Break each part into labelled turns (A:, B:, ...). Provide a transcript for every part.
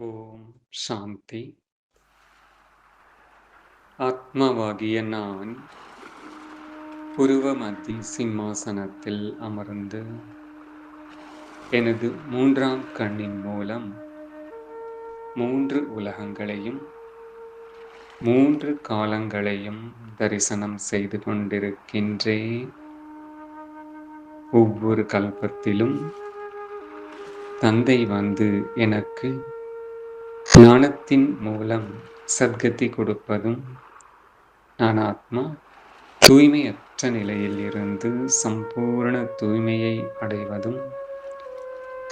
A: ஓம் சாந்தி. ஆத்மாவாகிய நான் புருவ மத்திய சிம்மாசனத்தில் அமர்ந்து எனது மூன்றாம் கண்ணின் மூலம் மூன்று உலகங்களையும் மூன்று காலங்களையும் தரிசனம் செய்து கொண்டிருக்கின்றேன். ஒவ்வொரு கல்பத்திலும் தந்தை வந்து எனக்கு ஞானத்தின் மூலம் சத்கதி கொடுப்பதும் நான் ஆத்மா தூய்மையற்ற நிலையில் இருந்து சம்பூர்ண தூய்மையை அடைவதும்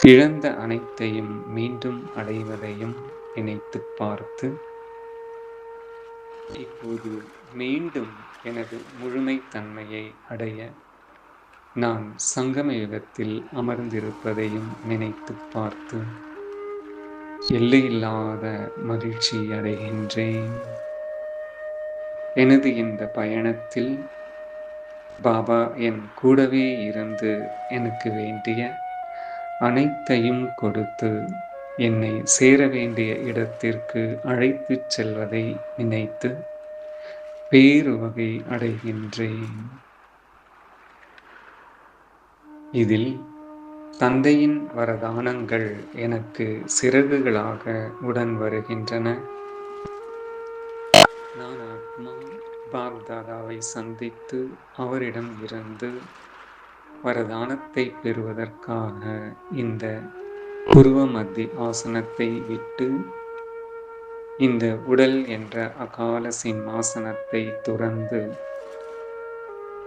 A: இழந்த அனைத்தையும் மீண்டும் அடைவதையும் நினைத்து பார்த்து இப்போது மீண்டும் எனது முழுமைத்தன்மையை அடைய நான் சங்கம யுகத்தில் அமர்ந்திருப்பதையும் நினைத்து பார்த்து எல்லையில்லாத மகிழ்ச்சி அடைகின்றேன். எனது இந்த பயணத்தில் பாபா என் கூடவே இருந்து எனக்கு வேண்டிய அனைத்தையும் கொடுத்து என்னை சேர வேண்டிய இடத்திற்கு அழைத்துச் செல்வதை நினைத்து பேரு வகை அடைகின்றேன். இதில் தந்தையின் வரதானங்கள் எனக்கு சிறகுகளாக உடன் வருகின்றன. நான் ஆத்மா பாப்தாதாவை சந்தித்து அவரிடம் இருந்து வரதானத்தை பெறுவதற்காக இந்த புருவ மத்திய ஆசனத்தை விட்டு இந்த உடல் என்ற அகால சிம்மாசனத்தை துறந்து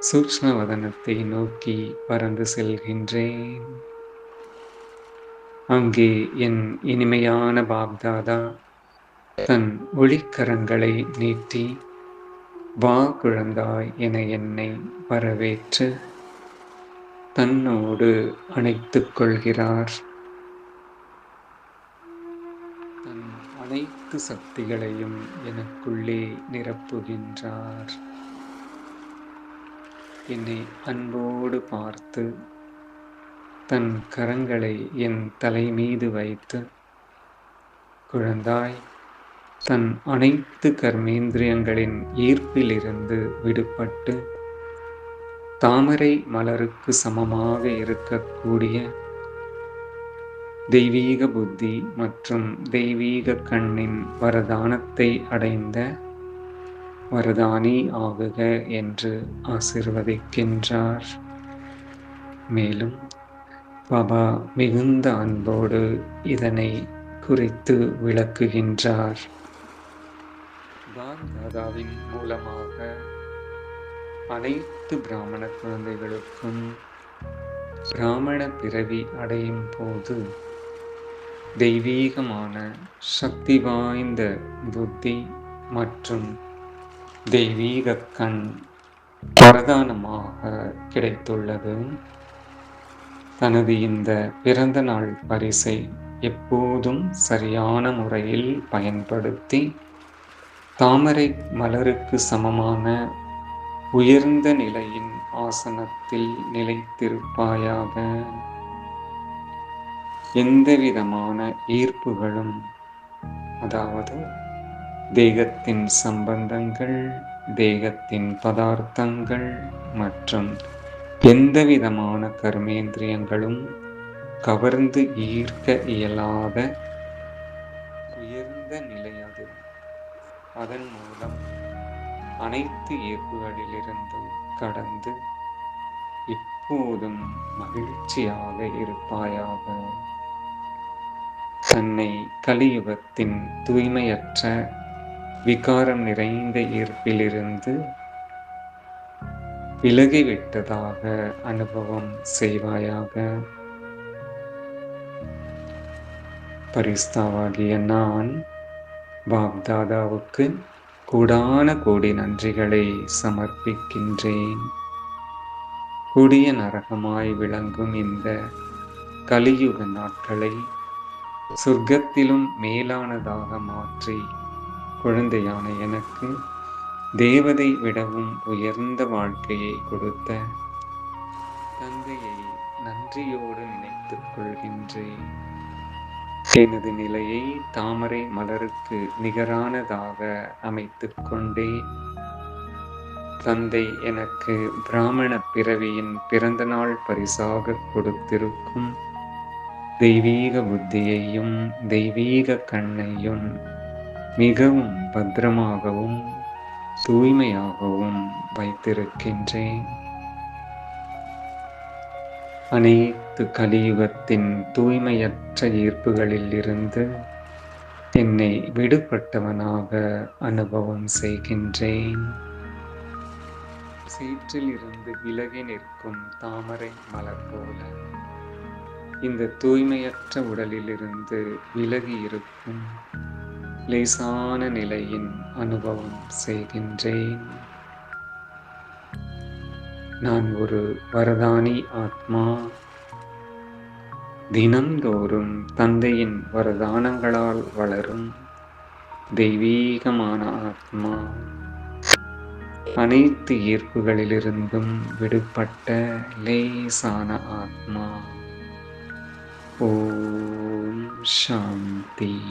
A: சூக்ஷ்மவதனத்தை நோக்கி பறந்து செல்கின்றேன். அங்கே என் இனிமையான பாப்தாதா தன் ஒளிக்கரங்களை நீட்டி வா குழந்தாய் என என்னை வரவேற்று தன்னோடு அணைத்துக் கொள்கிறார். தன் அனைத்து சக்திகளையும் எனக்குள்ளே நிரப்புகின்றார். என்னை அன்போடு பார்த்து தன் கரங்களை என் தலை மீது வைத்து குழந்தாய் தன் அனைத்து கர்மேந்திரியங்களின் ஈர்ப்பிலிருந்து விடுபட்டு தாமரை மலருக்கு சமமாக இருக்கக்கூடிய தெய்வீக புத்தி மற்றும் தெய்வீக கண்ணின் வரதானத்தை அடைந்த வரதானி ஆகுக என்று ஆசிர்வதிக்கின்றார். மேலும் பாபா மிகுந்த அன்போடு இதனை குறித்து விளக்குகின்றார். பாப்தாதாவின் மூலமாக அனைத்து பிராமண குழந்தைகளுக்கும் பிராமண பிறவி அடையும் போது தெய்வீகமான சக்தி வாய்ந்த புத்தி மற்றும் தெய்வீக கண் பிரதானமாக கிடைத்துள்ளது. தனது இந்த பிறந்த நாள் பரிசை எப்போதும் சரியான முறையில் பயன்படுத்தி தாமரை மலருக்கு சமமான உயர்ந்த நிலையின் ஆசனத்தில் நிலைத்திருப்பாயாக. எந்தவிதமான ஈர்ப்புகளும் அதாவது தேகத்தின் சம்பந்தங்கள் தேகத்தின் பதார்த்தங்கள் மற்றும் எந்தவிதமான கர்மேந்திரியங்களும் கவர்ந்து ஈர்க்க இயலாத உயர்ந்த நிலை அது அதன் மூலம் அனைத்து ஈர்ப்புகளிலிருந்தும் கடந்து இப்போதும் மகிழ்ச்சியாக இருப்பாயாக. தன்னை கலியுகத்தின் தூய்மையற்ற விகாரம் நிறைந்த ஈர்ப்பிலிருந்து விலகிவிட்டதாக அனுபவம் செய்வாயாக. பரிஸ்தாவாகிய நான் பாப்தாதாவுக்கு கூடான கோடி நன்றிகளை சமர்ப்பிக்கின்றேன். கொடிய நரகமாய் விளங்கும் இந்த கலியுக நாட்களை சொர்க்கத்திலும் மேலானதாக மாற்றி குழந்தையான எனக்கு தேவதை விடவும் உயர்ந்த வாழ்க்கையை கொடுத்த தந்தையை நன்றியோடு நினைத்துக் கொள்கின்றேன். எனது நிலையை தாமரை மலருக்கு நிகரானதாக அமைத்துக் கொண்டே தந்தை எனக்கு பிராமண பிறவியின் பிறந்த நாள் பரிசாக கொடுத்திருக்கும் தெய்வீக புத்தியையும் தெய்வீக கண்ணையும் மிகவும் பத்திரமாகவும் தூய்மையாகவும் வைத்திருக்கின்றேன். அனைத்து கலியுகத்தின் தூய்மையற்ற ஈர்ப்புகளில் இருந்து என்னை விடுபட்டவனாக அனுபவம் செய்கின்றேன். சீற்றிலிருந்து விலகி நிற்கும் தாமரை மலர் போல இந்த தூய்மையற்ற உடலிலிருந்து விலகி இருக்கும் லேசான நிலையின் அனுபவம் செய்கின்றேன். நான் ஒரு வரதானி ஆத்மா. தினந்தோறும் தந்தையின் வரதானங்களால் வளரும் தெய்வீகமான ஆத்மா. அனைத்து ஈர்ப்புகளிலிருந்தும் விடுபட்ட லேசான ஆத்மா. ஓம் சாந்தி.